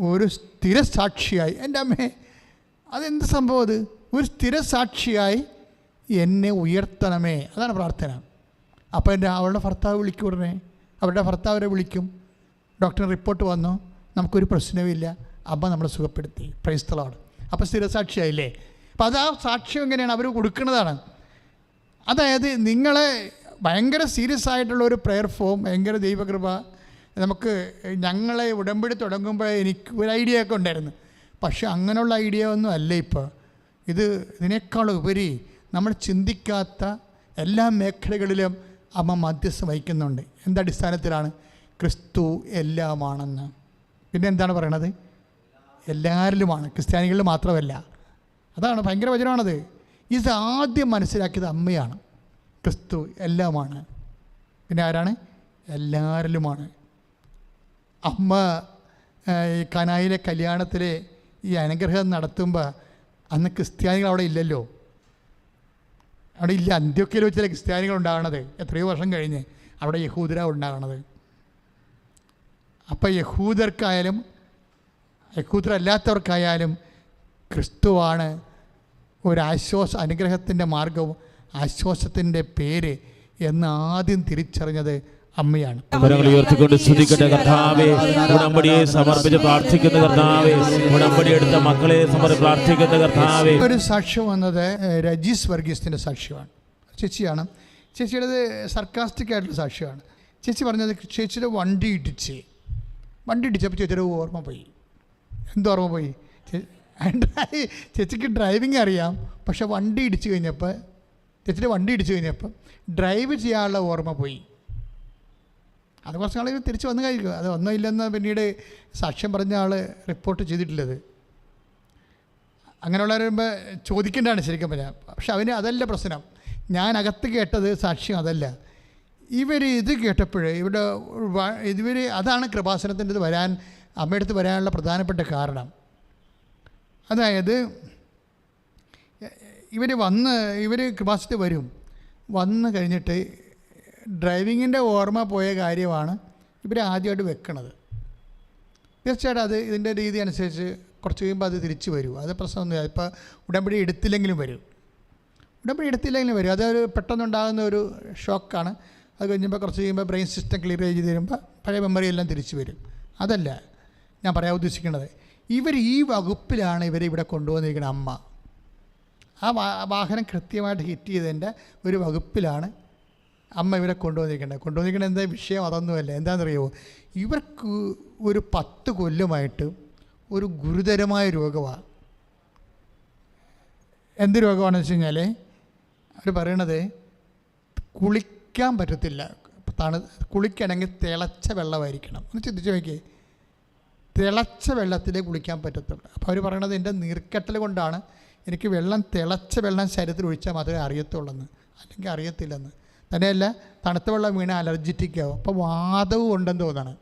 ഒരു സ്ഥിരസാക്ഷിയായി. എന്റെ അമ്മേ അതെന്ത് സംഭവം അത്? ഒരു സ്ഥിരസാക്ഷിയായി എന്നെ ഉയർത്തണമേ. അതാണ് പ്രാർത്ഥന. അപ്പോൾ എന്റെ അവളുടെ ഭർത്താവ് വിളിക്കും ഉടനെ. അവരുടെ ഭർത്താവരെ വിളിക്കും. ഡോക്ടർ റിപ്പോർട്ട് വന്നു. നമുക്കൊരു പ്രശ്നവുമില്ല. അമ്മ നമ്മളെ സുഖപ്പെടുത്തി. പ്രൈസ്തളാണ് അപ്പോൾ സ്ഥിരസാക്ഷിയായില്ലേ? അപ്പം അത് ആ സാക്ഷ്യം എങ്ങനെയാണ്? അവർ കൊടുക്കുന്നതാണ്. അതായത് നിങ്ങളെ ഭയങ്കര സീരിയസ് ആയിട്ടുള്ള ഒരു പ്രെയർ ഫോം ഭയങ്കര ദൈവകൃപ നമുക്ക് ഞങ്ങളെ ഉടമ്പടി തുടങ്ങുമ്പോൾ എനിക്ക് ഒരു ഐഡിയ ഒക്കെ ഉണ്ടായിരുന്നു. പക്ഷെ അങ്ങനെയുള്ള ഐഡിയ ഒന്നും അല്ല ഇപ്പോൾ ഇത് ഇതിനേക്കാൾ ഉപരി നമ്മൾ ചിന്തിക്കാത്ത എല്ലാ മേഖലകളിലും അമ്മ മധ്യസ്ഥം വഹിക്കുന്നുണ്ട്. എന്തടിസ്ഥാനത്തിലാണ് ക്രിസ്തു എല്ലാമാണെന്ന്. പിന്നെ എന്താണ് പറയണത്? എല്ലാവരിലുമാണ് ക്രിസ്ത്യാനികളിൽ മാത്രമല്ല. അതാണ് ഭയങ്കര വചനമാണത്. ഇത് ആദ്യം മനസ്സിലാക്കിയത് അമ്മയാണ്. ക്രിസ്തു എല്ലാമാണ്. പിന്നെ ആരാണ്? എല്ലാവരിലുമാണ് അമ്മ ഈ കനായിലെ കല്യാണത്തിലെ ഈ അനുഗ്രഹം നടത്തുമ്പോൾ അന്ന് ക്രിസ്ത്യാനികൾ അവിടെ ഇല്ലല്ലോ. അവിടെ ഇല്ല അന്ത്യൊക്കയിൽ വെച്ചില്ല ക്രിസ്ത്യാനികൾ ഉണ്ടാകണത്. എത്രയോ വർഷം കഴിഞ്ഞ് അവിടെ യഹൂദര ഉണ്ടാകണത്. അപ്പം യഹൂദർക്കായാലും യഹൂദരല്ലാത്തവർക്കായാലും ക്രിസ്തുവാണ് ഒരാശ്വാസ അനുഗ്രഹത്തിന്റെ മാർഗവും ആശ്വാസത്തിന്റെ പേര് എന്ന് ആദ്യം തിരിച്ചറിഞ്ഞത് അമ്മയാണ്. ഉയർത്തിക്കൊണ്ട് സ്തുതിക്കട്ടെ കർത്താവേ. ഉടമ്പടിയെ സമർപ്പിച്ച് പ്രാർത്ഥിക്കുന്ന കർത്താവേ. ഉടമ്പടി എടുത്ത മക്കളെ സമർപ്പിച്ച് പ്രാർത്ഥിക്കുന്ന കർത്താവേ. ഒരു സാക്ഷ്യം വന്നത് രജീസ് വർഗീസിന്റെ സാക്ഷ്യമാണ്. ചേച്ചിയാണ്. ചേച്ചിയുടേത് സർക്കാസ്റ്റിക് ആയിട്ടുള്ള സാക്ഷ്യമാണ്. ചേച്ചി പറഞ്ഞത് ചേച്ചിയുടെ വണ്ടി ഇടിച്ച്. വണ്ടി ഇടിച്ചപ്പോൾ ചേച്ചിയുടെ ഓർമ്മ പോയി. എന്തോ ഓർമ്മ പോയി? ചേച്ചിക്ക് ഡ്രൈവിംഗ് അറിയാം. പക്ഷെ വണ്ടി ഇടിച്ചു കഴിഞ്ഞപ്പോൾ ചേച്ചിയുടെ വണ്ടി ഇടിച്ചു കഴിഞ്ഞപ്പോൾ ഡ്രൈവ് ചെയ്യാനുള്ള ഓർമ്മ പോയി. അത് കുറച്ച് നാൾ തിരിച്ച് വന്നു കഴിക്കും. അത് ഒന്നും ഇല്ലെന്ന് പിന്നീട് സാക്ഷ്യം പറഞ്ഞ ആൾ റിപ്പോർട്ട് ചെയ്തിട്ടില്ലത് അങ്ങനെയുള്ള വരുമ്പോൾ ചോദിക്കേണ്ടതാണ് ശരിക്കും പറഞ്ഞാൽ പക്ഷെ അവന് അതല്ല പ്രശ്നം. ഞാൻ അകത്ത് കേട്ടത് സാക്ഷ്യം അതല്ല. ഇവർ ഇത് കേട്ടപ്പോൾ ഇവിടെ ഇവർ അതാണ് കൃപാസനത്തിന്റെ ഇത് വരാൻ അമ്മയടുത്ത് വരാനുള്ള പ്രധാനപ്പെട്ട കാരണം. അതായത് ഇവർ വന്ന് ഇവർ കൃപാസനത്തിൽ വരും. വന്ന് കഴിഞ്ഞിട്ട് ഡ്രൈവിങ്ങിന്റെ ഓർമ്മ പോയ കാര്യമാണ് ഇവർ ആദ്യമായിട്ട് വെക്കണത്. തീർച്ചയായിട്ടും അത് ഇതിന്റെ രീതി അനുസരിച്ച് കുറച്ച് കഴിയുമ്പോൾ അത് തിരിച്ചു വരും. അത് പ്രശ്നമൊന്നുമില്ല ഇപ്പോൾ ഉടമ്പടി എടുത്തില്ലെങ്കിലും വരും. ഉടമ്പടി എടുത്തില്ലെങ്കിലും വരും. അതൊരു പെട്ടെന്നുണ്ടാകുന്ന ഒരു ഷോക്കാണ്. അത് കഴിഞ്ഞപ്പോൾ കുറച്ച് കഴിയുമ്പോൾ ബ്രെയിൻ സിസ്റ്റം ക്ലിയർ ചെയ്ത് തരുമ്പോൾ പഴയ മെമ്മറി എല്ലാം തിരിച്ചു വരും. അതല്ല ഞാൻ പറയാൻ ഉദ്ദേശിക്കുന്നത് ഇവർ ഈ വകുപ്പിലാണ് ഇവരെ ഇവിടെ കൊണ്ടുവന്നിരിക്കുന്നത് അമ്മ. ആ വാഹനം കൃത്യമായിട്ട് ഹിറ്റ് ചെയ്തതിന്റെ ഒരു വകുപ്പിലാണ് അമ്മ ഇവരെ കൊണ്ടുവന്നിരിക്കേണ്ടത് കൊണ്ടുവന്നിരിക്കേണ്ട എന്താ വിഷയം അതൊന്നുമല്ല. എന്താണെന്നറിയുമോ ഇവർക്ക് ഒരു പത്ത് കൊല്ലമായിട്ട് ഒരു ഗുരുതരമായ രോഗമാണ് എന്ത് രോഗമാണെന്ന് വെച്ച് കഴിഞ്ഞാൽ അവർ പറയണത് കുളിക്കാൻ പറ്റത്തില്ല. തണു കുളിക്കണമെങ്കിൽ തിളച്ച വെള്ളമായിരിക്കണം. ഒന്ന് ചിന്തിച്ച് നോക്കിയേ. തിളച്ച വെള്ളത്തിലേ കുളിക്കാൻ പറ്റത്തുള്ളൂ. അപ്പോൾ അവർ പറയണത് എന്റെ നീർക്കെട്ടൽ കൊണ്ടാണ് എനിക്ക് വെള്ളം തിളച്ച വെള്ളം ശരീരത്തിൽ ഒഴിച്ചാൽ മാത്രമേ അറിയത്തുള്ളെന്ന്. അല്ലെങ്കിൽ അറിയത്തില്ലെന്ന്. തന്നെയല്ല തണുത്ത വെള്ളം വീണ അലർജറ്റിക് ആവും അപ്പോൾ വാദവും ഉണ്ടെന്ന് തോന്നാണ്.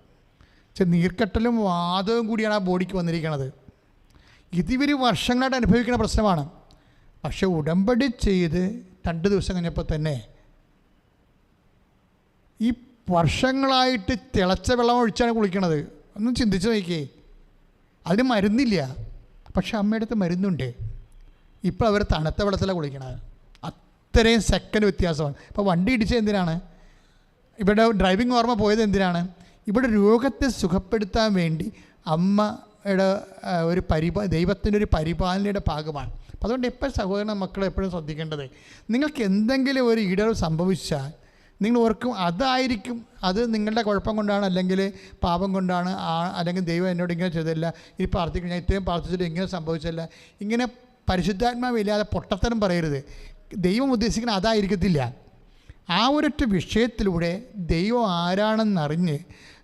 പക്ഷെ നീർക്കെട്ടലും വാദവും കൂടിയാണ് ആ ബോഡിക്ക് വന്നിരിക്കുന്നത് ഇതിവർ വർഷങ്ങളായിട്ട് അനുഭവിക്കുന്ന പ്രശ്നമാണ്. പക്ഷെ ഉടമ്പടി ചെയ്ത് രണ്ട് ദിവസം കഴിഞ്ഞപ്പോൾ തന്നെ ഈ വർഷങ്ങളായിട്ട് തിളച്ച വെള്ളം ഒഴിച്ചാണ് കുളിക്കണത്. ഒന്ന് ചിന്തിച്ച് നോക്കിയേ. അതിന് മരുന്നില്ല. പക്ഷെ അമ്മയുടെ അടുത്ത് മരുന്നുണ്ട്. ഇപ്പോൾ അവർ തണുത്ത വെള്ളത്തിലാണ് കുളിക്കണത്. അത്രയും സെക്കൻഡ് വ്യത്യാസമാണ്. ഇപ്പോൾ വണ്ടി ഇടിച്ചത് എന്തിനാണ്? ഇവിടെ ഡ്രൈവിംഗ് ഓർമ്മ പോയത് എന്തിനാണ്? ഇവിടെ രോഗത്തെ സുഖപ്പെടുത്താൻ വേണ്ടി അമ്മയുടെ ഒരു പരിപാ ദൈവത്തിന്റെ ഒരു പരിപാലനയുടെ ഭാഗമാണ്. അപ്പോൾ അതുകൊണ്ട് എപ്പോഴും സഹോദരൻ മക്കൾ എപ്പോഴും ശ്രദ്ധിക്കേണ്ടത് നിങ്ങൾക്ക് എന്തെങ്കിലും ഒരു ഇടവ് സംഭവിച്ചാൽ നിങ്ങൾ ഓർക്കും അതായിരിക്കും അത് നിങ്ങളുടെ കുഴപ്പം കൊണ്ടാണ് അല്ലെങ്കിൽ പാപം കൊണ്ടാണ് ആ അല്ലെങ്കിൽ ദൈവം എന്നോട് ഇങ്ങനെ ചെയ്തില്ല ഈ പ്രാർത്ഥിക്കും. ഞാൻ ഇത്രയും പ്രാർത്ഥിച്ചിട്ട് ഇങ്ങനെ സംഭവിച്ചില്ല ഇങ്ങനെ പരിശുദ്ധാത്മാവില്ലാതെ പൊട്ടത്തരം പറയരുത്. ദൈവം ഉദ്ദേശിക്കുന്ന അതായിരിക്കത്തില്ല. ആ ഒരൊറ്റ വിഷയത്തിലൂടെ ദൈവം ആരാണെന്നറിഞ്ഞ്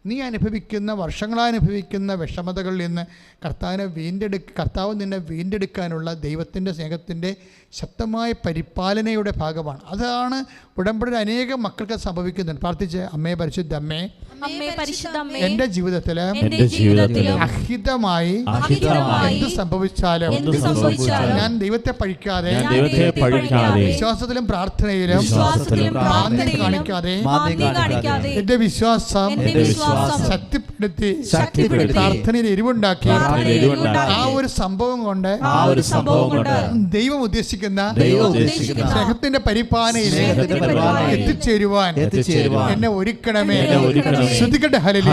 നീ അനുഭവിക്കുന്ന വർഷങ്ങളനുഭവിക്കുന്ന വിഷമതകളിൽ നിന്ന് കർത്താവിനെ വീണ്ടെടുക്ക കർത്താവ് നിന്നെ വീണ്ടെടുക്കാനുള്ള ദൈവത്തിന്റെ സ്നേഹത്തിന്റെ ശക്തമായ പരിപാലനയുടെ ഭാഗമാണ്. അതാണ് ഉടമ്പടി അനേകം മക്കൾക്ക് സംഭവിക്കുന്നുണ്ട്. പ്രാർത്ഥിച്ച് അമ്മയെ പരിശുദ്ധ അമ്മേ അമ്മേ എന്റെ ജീവിതത്തിൽ അഹിതമായി അഹിതമായി എന്ത് സംഭവിച്ചാലും ഞാൻ ദൈവത്തെ പഴിക്കാതെ ഞാൻ ദൈവത്തെ പഴിക്കാതെ വിശ്വാസത്തിലും പ്രാർത്ഥനയിലും മാന്യം കാണിക്കാതെ എന്റെ വിശ്വാസം എന്റെ വിശ്വാസം ശക്തിപ്പെടുത്തി പ്രാർത്ഥനയിൽ എരിവുണ്ടാക്കി ആ ഒരു സംഭവം കൊണ്ട് ആ ഒരു സംഭവം കൊണ്ട് ദൈവം ഉദ്ദേശിക്കുന്ന സ്നേഹത്തിന്റെ പരിപാലനയിൽ എത്തിച്ചേരുവാൻ എത്തിച്ചേരുവാൻ എന്നെ ഒരുക്കണമേ എന്നെ ഒരുക്കണമേ. ശ്രദ്ധിക്കട്ടെ? ഹല്ലേലൂയ.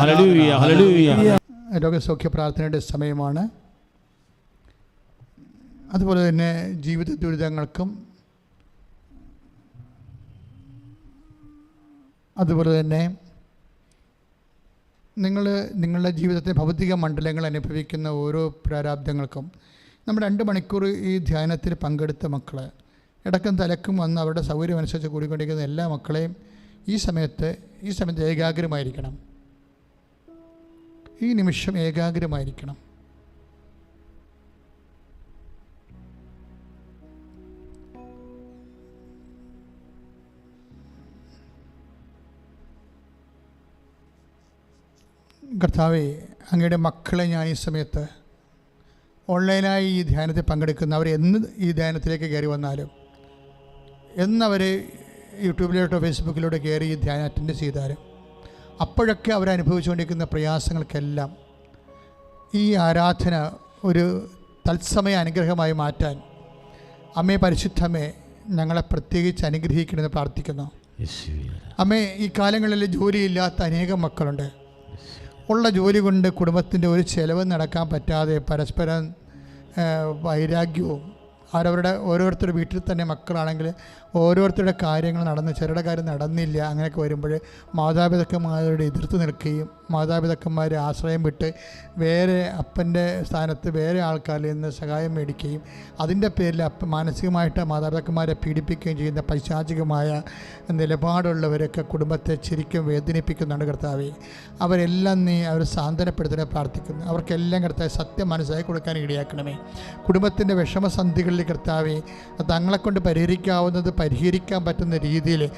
ഹല്ലേലൂയ ഹല്ലേലൂയ ഹല്ലേലൂയ. രോഗസൗഖ്യ പ്രാർത്ഥനയുടെ സമയമാണ്. അതുപോലെ തന്നെ ജീവിത ദുരിതങ്ങൾക്കും അതുപോലെ തന്നെ നിങ്ങൾ നിങ്ങളുടെ ജീവിതത്തെ ഭൗതിക മണ്ഡലങ്ങൾ അനുഭവിക്കുന്ന ഓരോ പ്രാരാബ്ദങ്ങൾക്കും നമ്മൾ രണ്ട് മണിക്കൂർ ഈ ധ്യാനത്തിൽ പങ്കെടുത്ത മക്കൾ ഇടക്കും തലക്കും വന്ന് അവരുടെ സൗകര്യം അനുസരിച്ച് കൂടിക്കൊണ്ടിരിക്കുന്ന എല്ലാ മക്കളെയും ഈ സമയത്ത് ഈ സമയത്ത് ഏകാഗ്രമായിരിക്കണം. ഈ നിമിഷം ഏകാഗ്രമായിരിക്കണം. കർത്താവെ അങ്ങയുടെ മക്കളെ ഞാൻ ഈ സമയത്ത് ഓൺലൈനായി ഈ ധ്യാനത്തിൽ പങ്കെടുക്കുന്ന അവർ എന്ന് ഈ ധ്യാനത്തിലേക്ക് കയറി വന്നാലും എന്നവർ യൂട്യൂബിലോട്ടോ ഫേസ്ബുക്കിലോട്ടോ കയറി ഈ ധ്യാനം അറ്റൻഡ് ചെയ്താലും അപ്പോഴൊക്കെ അവരനുഭവിച്ചുകൊണ്ടിരിക്കുന്ന പ്രയാസങ്ങൾക്കെല്ലാം ഈ ആരാധന ഒരു തത്സമയ അനുഗ്രഹമായി മാറ്റാൻ അമ്മേ പരിശുദ്ധമേ ഞങ്ങളെ പ്രത്യേകിച്ച് അനുഗ്രഹിക്കണമെന്ന് പ്രാർത്ഥിക്കുന്നു. അമ്മേ ഈ കാലങ്ങളിൽ ജോലിയില്ലാത്ത അനേകം മക്കളുണ്ട്. ഉള്ള ജോലി കൊണ്ട് കുടുംബത്തിന്റെ ഒരു ചിലവ് നടക്കാൻ പറ്റാതെ പരസ്പരം വൈരാഗ്യവും അവരവരുടെ ഓരോരുത്തരുടെ വീട്ടിൽ തന്നെ മക്കളാണെങ്കിൽ ഓരോരുത്തരുടെ കാര്യങ്ങൾ നടന്ന് ചിലരുടെ കാര്യം നടന്നില്ല അങ്ങനെയൊക്കെ വരുമ്പോൾ മാതാപിതാക്കന്മാരോട് എതിർത്ത് നിൽക്കുകയും മാതാപിതാക്കന്മാരെ ആശ്രയം വിട്ട് വേറെ അപ്പന്റെ സ്ഥാനത്ത് വേറെ ആൾക്കാരിൽ നിന്ന് സഹായം മേടിക്കുകയും അതിന്റെ പേരിൽ അപ്പ മാനസികമായിട്ട് മാതാപിതാക്കന്മാരെ പീഡിപ്പിക്കുകയും ചെയ്യുന്ന പൈശാചികമായ നിലപാടുള്ളവരൊക്കെ കുടുംബത്തെ ശരിക്കും വേദനിപ്പിക്കുന്നുണ്ട് കർത്താവെ. അവരെല്ലാം നീ അവർ സാന്ത്വനപ്പെടുത്താൻ പ്രാർത്ഥിക്കുന്നു. അവർക്കെല്ലാം കർത്താവ് സത്യം മനസ്സിലാക്കി കൊടുക്കാൻ ഇടയാക്കണമേ. കുടുംബത്തിന്റെ വിഷമസന്ധികളിൽ കർത്താവെ തങ്ങളെ കൊണ്ട് പരിഹരിക്കാവുന്നത് പരിഹരിക്കാൻ പറ്റുന്ന രീതിയിൽ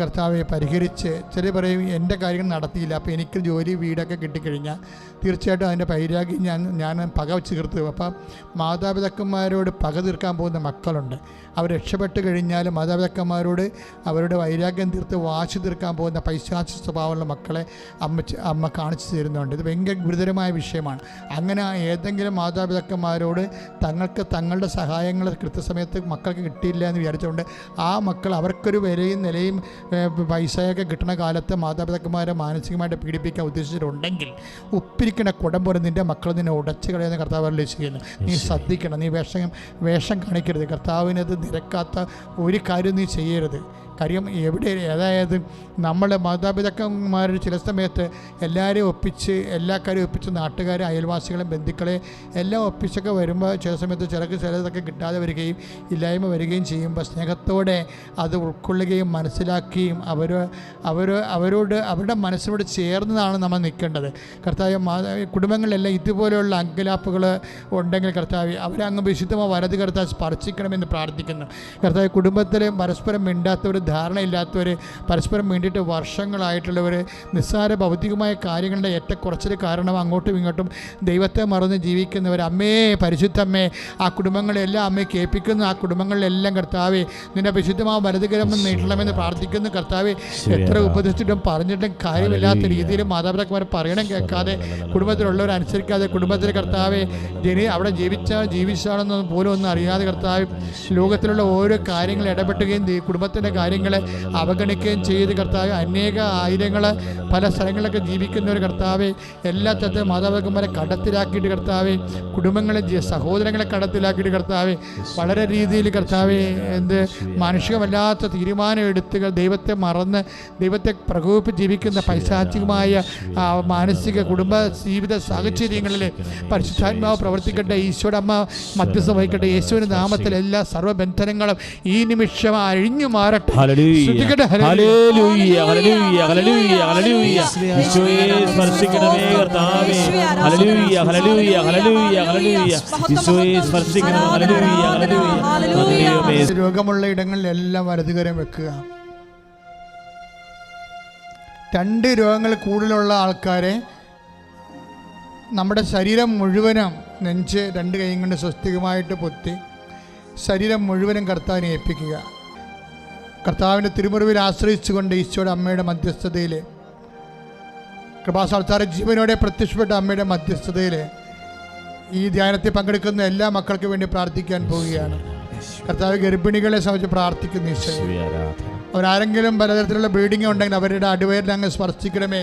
കർത്താവെ പരിഹരിച്ച് ചില പറയും എന്റെ കാര്യങ്ങൾ നടത്തിയില്ല. അപ്പോൾ എനിക്ക് ജോലി വീടൊക്കെ കിട്ടിക്കഴിഞ്ഞാൽ തീർച്ചയായിട്ടും അതിന്റെ പൈരാഗ്യം ഞാൻ ഞാൻ പക വെച്ച് തീർത്തു അപ്പം മാതാപിതാക്കന്മാരോട് പക തീർക്കാൻ പോകുന്ന മക്കളുണ്ട്. അവർ രക്ഷപ്പെട്ട് കഴിഞ്ഞാൽ മാതാപിതാക്കന്മാരോട് അവരുടെ വൈരാഗ്യം തീർത്ത് വാശി തീർക്കാൻ പോകുന്ന പൈശാച സ്വഭാവമുള്ള മക്കളെ അമ്മ അമ്മ കാണിച്ചു തരുന്നുണ്ട്. ഇത് ഭയങ്കര ഗുരുതരമായ വിഷയമാണ്. അങ്ങനെ ഏതെങ്കിലും മാതാപിതാക്കന്മാരോട് തങ്ങൾക്ക് തങ്ങളുടെ സഹായങ്ങൾ കൃത്യസമയത്ത് മക്കൾക്ക് കിട്ടിയില്ല എന്ന് വിചാരിച്ചുകൊണ്ട് ആ മക്കൾ അവർക്കൊരു വിലയും നിലയും ഏ, പൈസയൊക്കെ കിട്ടുന്ന കാലത്ത് മാതാപിതാക്കന്മാരെ മാനസികമായിട്ട് പീഡിപ്പിക്കാൻ ഉദ്ദേശിച്ചിട്ടുണ്ടെങ്കിൽ ഉപ്പിരിക്കണ കുടം പോലെ നിന്റെ മക്കൾ നിന്നെ ഉടച്ചു കളയുന്ന കർത്താവല്ലേ ചെയ്യുന്നു. നീ ശ്രദ്ധിക്കണം നീ വേഷം വേഷം കാണിക്കരുത്. കർത്താവിനത് നിരക്കാത്ത ഒരു കാര്യം നീ ചെയ്യരുത്. കാര്യം എവിടെ അതായത് നമ്മളെ മാതാപിതാക്കന്മാർ ചില സമയത്ത് എല്ലാവരെയും ഒപ്പിച്ച് എല്ലാ ഒപ്പിച്ച് നാട്ടുകാരെ അയൽവാസികളെ ബന്ധുക്കളെ എല്ലാം ഒപ്പിച്ചൊക്കെ വരുമ്പോൾ ചില സമയത്ത് ചിലർക്ക് ചിലതൊക്കെ കിട്ടാതെ വരികയും ഇല്ലായ്മ വരികയും ചെയ്യുമ്പോൾ സ്നേഹത്തോടെ അത് ഉൾക്കൊള്ളുകയും മനസ്സിലാക്കുകയും അവർ അവർ അവരോട് അവരുടെ മനസ്സിനോട് ചേർന്നതാണ് നമ്മൾ നിൽക്കേണ്ടത്. കർത്താവ് കുടുംബങ്ങളിലെല്ലാം ഇതുപോലെയുള്ള അങ്കലാപ്പുകൾ ഉണ്ടെങ്കിൽ കർത്താവ് അവരങ്ങ് വിശുദ്ധമോ വലത് കർത്താവ് സ്പർശിക്കണമെന്ന് പ്രാർത്ഥിക്കുന്നു. കർത്താവ് കുടുംബത്തിൽ പരസ്പരം മിണ്ടാത്തവർ ധാരണയില്ലാത്തവർ പരസ്പരം വേണ്ടിയിട്ട് വർഷങ്ങളായിട്ടുള്ളവർ നിസ്സാര ഭൗതികമായ കാര്യങ്ങളുടെ ഏറ്റക്കുറച്ചിൽ കാരണം അങ്ങോട്ടും ഇങ്ങോട്ടും ദൈവത്തെ മറന്ന് ജീവിക്കുന്നവർ അമ്മേ പരിശുദ്ധമ്മേ ആ കുടുംബങ്ങളെല്ലാം അമ്മയെ കേൾപ്പിക്കുന്നു. ആ കുടുംബങ്ങളിലെല്ലാം കർത്താവെ നിന്റെ വിശുദ്ധമായ വലതുകരം നീട്ടണമെന്ന് പ്രാർത്ഥിക്കുന്നു. കർത്താവെ എത്ര ഉപദേശിച്ചിട്ടും പറഞ്ഞിട്ടും കാര്യമില്ലാത്ത രീതിയിൽ മാതാപിതാക്കന്മാർ പറയണം കേൾക്കാതെ കുടുംബത്തിലുള്ളവർ അനുസരിക്കാതെ കുടുംബത്തിലെ കർത്താവെ ജനി അവിടെ ജീവിച്ച ജീവിച്ചാണെന്ന് പോലും ഒന്നും അറിയാതെ കർത്താവ് ലോകത്തിലുള്ള ഓരോ കാര്യങ്ങൾ ഇടപെട്ടുകയും കുടുംബത്തിന്റെ കുടുംബത്തിന്റെ കാര്യങ്ങളെ അവഗണിക്കുകയും ചെയ്ത് കർത്താവ് അനേക ആയിരങ്ങൾ പല സ്ഥലങ്ങളിലൊക്കെ ജീവിക്കുന്ന ഒരു കർത്താവ് എല്ലാ തരത്തിലും മാതാപിതാക്കന്മാരെ കടത്തിലാക്കിയിട്ട് കർത്താവ് കുടുംബങ്ങളെ സഹോദരങ്ങളെ കടത്തിലാക്കിയിട്ട് കർത്താവ് വളരെ രീതിയിൽ കർത്താവ് എന്ത് മാനുഷികമല്ലാത്ത തീരുമാനം എടുത്ത് ദൈവത്തെ മറന്ന് ദൈവത്തെ പ്രകോപിപ്പിച്ച് ജീവിക്കുന്ന പൈശാചികമായ മാനസിക കുടുംബ ജീവിത സാഹചര്യങ്ങളിൽ പരിശുദ്ധാത്മാവ് പ്രവർത്തിക്കട്ടെ ഈശോയുടെ അമ്മ മധ്യസ്ഥ വഹിക്കട്ടെ യേശുവിന്റെ നാമത്തിൽ എല്ലാ സർവബന്ധനങ്ങളും ഈ നിമിഷം അഴിഞ്ഞു മാറട്ടെ. ഹല്ലേലൂയ. ഇടങ്ങളിൽ ഹല്ലേലൂയ. ഹല്ലേലൂയ, ഹല്ലേലൂയ, ഹല്ലേലൂയ, ഹല്ലേലൂയ. സ്പർശിക്കണമേ കർത്താവേ. ഹല്ലേലൂയ, ഹല്ലേലൂയ, ഹല്ലേലൂയ, ഹല്ലേലൂയ. ഈശോയെ സ്പർശിക്കണമേ. ഹല്ലേലൂയ, ഹല്ലേലൂയ. ദൈവമേ, രോഗമുള്ള ഇടങ്ങളിലെല്ലാം വലതുകരം വെക്കുക രണ്ട് രോഗങ്ങൾ കൂടുതലുള്ള ആൾക്കാരെ നമ്മുടെ ശരീരം മുഴുവനും നെഞ്ച് രണ്ട് കൈയും കൊണ്ട് സ്വസ്തികമായിട്ട് പൊത്തി ശരീരം മുഴുവനും കർത്താവിനെ ഏൽപ്പിക്കുക കർത്താവിന്റെ തിരുമുറിവിൽ ആശ്രയിച്ചുകൊണ്ട് ഈശോയുടെ അമ്മയുടെ മധ്യസ്ഥതയിൽ കൃപാസാൽത്താര ജീവനോടെ പ്രത്യക്ഷപ്പെട്ട അമ്മയുടെ മധ്യസ്ഥതയിൽ ഈ ധ്യാനത്തിൽ പങ്കെടുക്കുന്ന എല്ലാ മക്കൾക്കും വേണ്ടി പ്രാർത്ഥിക്കാൻ പോവുകയാണ്. കർത്താവ് ഗർഭിണികളെ സംബന്ധിച്ച് പ്രാർത്ഥിക്കുന്നു ഈശോ. അവരാരെങ്കിലും പലതരത്തിലുള്ള ബ്ലീഡിംഗ് ഉണ്ടെങ്കിൽ അവരുടെ അടിവയറിൽ അങ്ങ് സ്പർശിക്കണമേ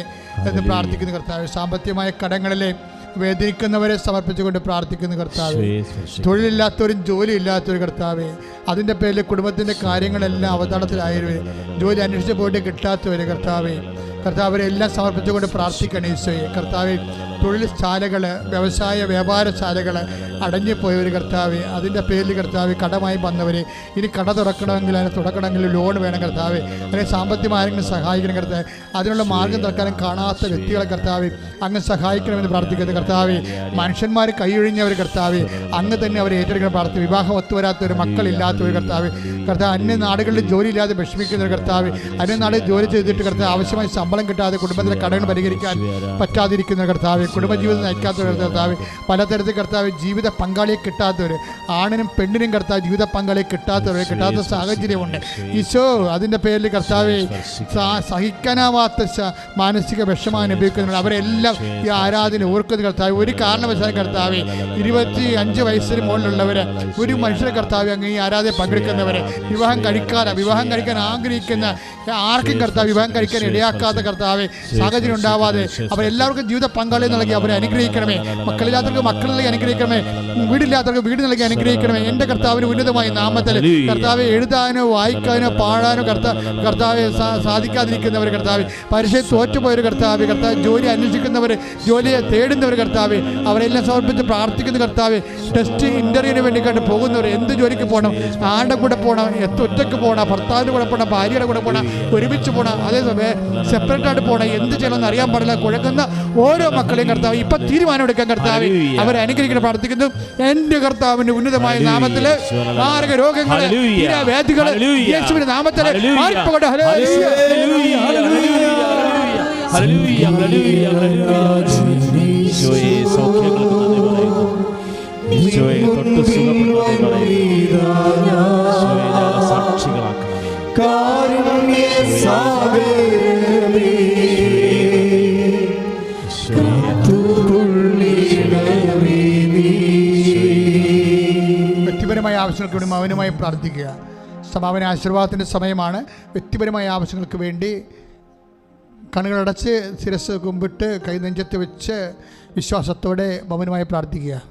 എന്ന് പ്രാർത്ഥിക്കുന്നു കർത്താവ്. സാമ്പത്തികമായ കടങ്ങളിലെ വേദനിക്കുന്നവരെ സമർപ്പിച്ചുകൊണ്ട് പ്രാർത്ഥിക്കുന്നു കർത്താവ്. തൊഴിലില്ലാത്തവരും ജോലി ഇല്ലാത്തവരും കർത്താവെ. അതിന്റെ പേരിൽ കുടുംബത്തിന്റെ കാര്യങ്ങളെല്ലാം അവതാളത്തിലായവർ ജോലി അന്വേഷിച്ച് പോയിട്ട് കിട്ടാത്തവരെ കർത്താവെ. കർത്താവരെ എല്ലാം സമർപ്പിച്ചുകൊണ്ട് പ്രാർത്ഥിക്കണം ഈശോയെ. കർത്താവെ തൊഴിൽശാലകൾ വ്യവസായ വ്യാപാരശാലകൾ അടഞ്ഞുപോയവർ കർത്താവ് അതിന്റെ പേരിൽ കർത്താവ് കടമായി വന്നവരെ ഇനി കട തുറക്കണമെങ്കിൽ അതിനെ തുറക്കണമെങ്കിൽ ലോൺ വേണം കർത്താവ് അല്ലെങ്കിൽ സാമ്പത്തികമായി ആരെങ്കിലും സഹായിക്കണം കർത്താവ് അതിനുള്ള മാർഗം തുറക്കാനും കാണാത്ത വ്യക്തികളെ കർത്താവ് അങ്ങ് സഹായിക്കണമെന്ന് പ്രാർത്ഥിക്കുന്നത് കർത്താവ് മനുഷ്യന്മാർ കൈയൊഴിഞ്ഞവർ കർത്താവ് അങ്ങ് തന്നെ അവർ ഏറ്റെടുക്കണം പ്രാർത്ഥി വിവാഹം ഒത്തുവരാത്തവർ മക്കളില്ലാത്തവർ കർത്താവ് കർത്താവ് അന്യ നാടുകളിൽ ജോലിയില്ലാതെ വിഷമിക്കുന്നവർ കർത്താവ് അന്യ നാട് ജോലി ചെയ്തിട്ട് കർത്താവ് ആവശ്യമായി ശമ്പളം കിട്ടാതെ കുടുംബത്തിലെ കടകൾ പരിഹരിക്കാൻ പറ്റാതിരിക്കുന്ന കർത്താവ് കുടുംബജീവിതം നയിക്കാത്തവർ കർത്താവ് പലതരത്തിൽ കർത്താവ് ജീവിത പങ്കാളിയെ കിട്ടാത്തവർ ആണിനും പെണ്ണിനും കർത്താവ് ജീവിത പങ്കാളിയെ കിട്ടാത്തവർ കിട്ടാത്ത സാഹചര്യമുണ്ട് ഈശോ അതിന്റെ പേരിൽ കർത്താവ് സഹിക്കാനാവാത്ത മാനസിക വിഷമം അനുഭവിക്കുന്നുണ്ട് അവരെല്ലാം ഈ ആരാധന ഓർക്കുന്ന കർത്താവ് ഒരു കാരണവശാലും കർത്താവ് ഇരുപത്തി അഞ്ച് വയസ്സിന് മുകളിലുള്ളവർ ഒരു മനുഷ്യ കർത്താവ് അങ്ങ് ഈ ആരാധന പങ്കെടുക്കുന്നവർ വിവാഹം കഴിക്കാതെ വിവാഹം കഴിക്കാൻ ആഗ്രഹിക്കുന്ന ആർക്കും കർത്താവ് വിവാഹം കഴിക്കാൻ ഇടയാക്കാത്ത കർത്താവ് സാഹചര്യം ഉണ്ടാവാതെ അവരെല്ലാവർക്കും ജീവിത പങ്കാളി നൽകി അവരെ അനുഗ്രഹിക്കണമേ. മക്കളില്ലാത്തവർക്ക് മക്കൾ നൽകി അനുഗ്രഹിക്കണമേ. വീടില്ലാത്തവർക്ക് വീട് നൽകി അനുഗ്രഹിക്കണമേ. എന്റെ കർത്താവിന് ഉന്നതമായ നാമത്തിൽ കർത്താവ് എഴുതാനോ വായിക്കാനോ പാടാനോ കർത്താവ് കർത്താവ് സാധിക്കാതിരിക്കുന്നവർ കർത്താവ് പരീക്ഷ തോറ്റുപോയവർ കർത്താവ് കർത്താവ് ജോലി അന്വേഷിക്കുന്നവർ ജോലിയെ തേടുന്നവർ കർത്താവ് അവരെല്ലാം സമർപ്പിച്ച് പ്രാർത്ഥിക്കുന്ന കർത്താവ് ടെസ്റ്റ് ഇന്റർവ്യൂവിന് വേണ്ടി കണ്ട് പോകുന്നവർ എന്ത് ജോലിക്ക് പോകണം ആരുടെ കൂടെ പോകണം എത്ര ഒറ്റയ്ക്ക് പോകണം ഭർത്താവിന്റെ കൂടെ പോകണം ഭാര്യയുടെ കൂടെ പോകണം ഒരുമിച്ച് പോകണം അതേസമയം സെപ്പറേറ്റ് ആയിട്ട് പോകണം എന്ത് ചെയ്യണമെന്ന് അറിയാൻ പാടില്ല. കുഴക്കുന്ന ഓരോ മക്കളെയും കർത്താവ് ഇപ്പൊ തീരുമാനം എടുക്കാൻ കർത്താവ് അവരെ അനുഗ്രഹിക്കണം പ്രാർത്ഥിക്കുന്നു. എന്റെ കർത്താവിന്റെ ഉന്നതമായ നാമത്തിൽ മാരക രോഗങ്ങൾ. വേദികൾ ഹല്ലേലൂയ. യേശുവിന്റെ നാമത്തിൽ ഹല്ലേലൂയ. മാറിപ്പോകട്ടെ. ഹല്ലേലൂയ. ഹല്ലേലൂയ, ഹല്ലേലൂയ, ആവശ്യങ്ങൾക്ക് വേണ്ടി മൗനമായി പ്രാർത്ഥിക്കുക. സമാപന ആശീർവാദത്തിന്റെ സമയമാണ്. വ്യക്തിപരമായ ആവശ്യങ്ങൾക്ക് വേണ്ടി കണ്ണുകളടച്ച് ശിരസ് കുമ്പിട്ട് കൈ നെഞ്ചത്ത് വെച്ച് വിശ്വാസത്തോടെ മൗനമായി പ്രാർത്ഥിക്കുക.